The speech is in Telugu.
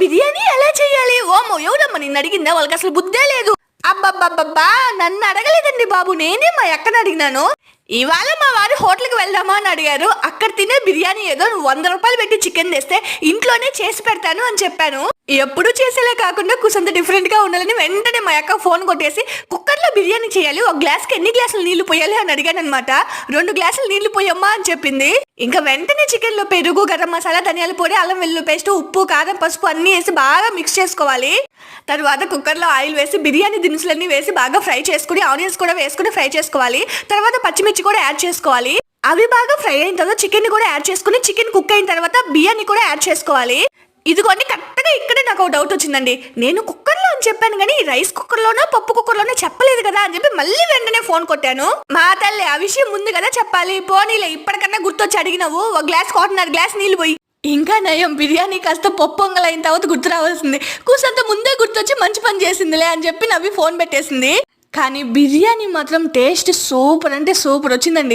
బిర్యానీ ఎలా చేయాలి? ఓమో ఎవరమ్మా నిన్ను అడిగిందా? వాళ్ళకి అసలు బుద్ధే లేదు. అబ్బబ్బబ్బబ్బా నన్ను అడగలేదండి బాబు. నేనే మా అక్కని అడిగినాను. ఇవాళ మా వారు హోటల్కి వెళ్దామా అని అడిగారు. అక్కడ తినే బిర్యానీ ఏదో వంద రూపాయలు పెట్టి చికెన్ తెస్తే ఇంట్లోనే చేసి పెడతాను అని చెప్పాను. ఎప్పుడు చేసేలా కాకుండా కుసంత డిఫరెంట్గా ఉండాలని వెంటనే మా అక్క ఫోన్ కొట్టేసి కుక్క బిర్యానీ చేయాలి ఒక గ్లాస్కి ఎన్ని గ్లాసులు నీళ్ళు పోయాలి అని అడిగాను అనమాట రెండు గ్లాసులు నీళ్ళు పోయమ్మా అని చెప్పింది. ఇంకా వెంటనే చికెన్లో పెరుగు గరం మసాలా ధనియాల పొడి అల్లం వెల్లుల్లి పేస్ట్ ఉప్పు కారం పసుపు అన్ని వేసి బాగా మిక్స్ చేసుకోవాలి. తర్వాత కుక్కర్లో ఆయిల్ వేసి బిర్యానీ దినుసులన్నీ వేసి బాగా ఫ్రై చేసుకుని ఆనియన్స్ కూడా వేసుకుని ఫ్రై చేసుకోవాలి. తర్వాత పచ్చిమిర్చి కూడా యాడ్ చేసుకోవాలి. అవి బాగా ఫ్రై అయిన తర్వాత చికెన్ కూడా యాడ్ చేసుకుని చికెన్ కుక్ అయిన తర్వాత బిర్యానీ కూడా యాడ్ చేసుకోవాలి. ఇదిగోండి కరెక్ట్గా ఇక్కడే నాకు ఒక డౌట్ వచ్చిందండి. నేను కుక్కర్లో చెప్పాను కానీ రైస్ కుక్కర్లోనో పప్పు కుక్కర్లోనో చెప్పలేదు కదా అని చెప్పి మళ్ళీ వెంటనే ఫోన్ కొట్టాను. మా తల్లి ఆ విషయం ముందు కదా చెప్పాలి. పోనీలే ఇప్పటికన్నా గుర్తొచ్చి అడిగినావు. ఒక గ్లాస్ కాటన్నర గ్లాస్ నీళ్ళు పోయి. ఇంకా నయం బిర్యానీ కాస్త పప్పు అయిన తర్వాత గుర్తు రావాల్సింది. కూసంత ముందే గుర్తొచ్చి మంచి పని చేసిందిలే అని చెప్పి నవ్వి ఫోన్ పెట్టేసింది. కానీ బిర్యానీ మాత్రం టేస్ట్ సూపర్ అంటే సూపర్ వచ్చిందండి.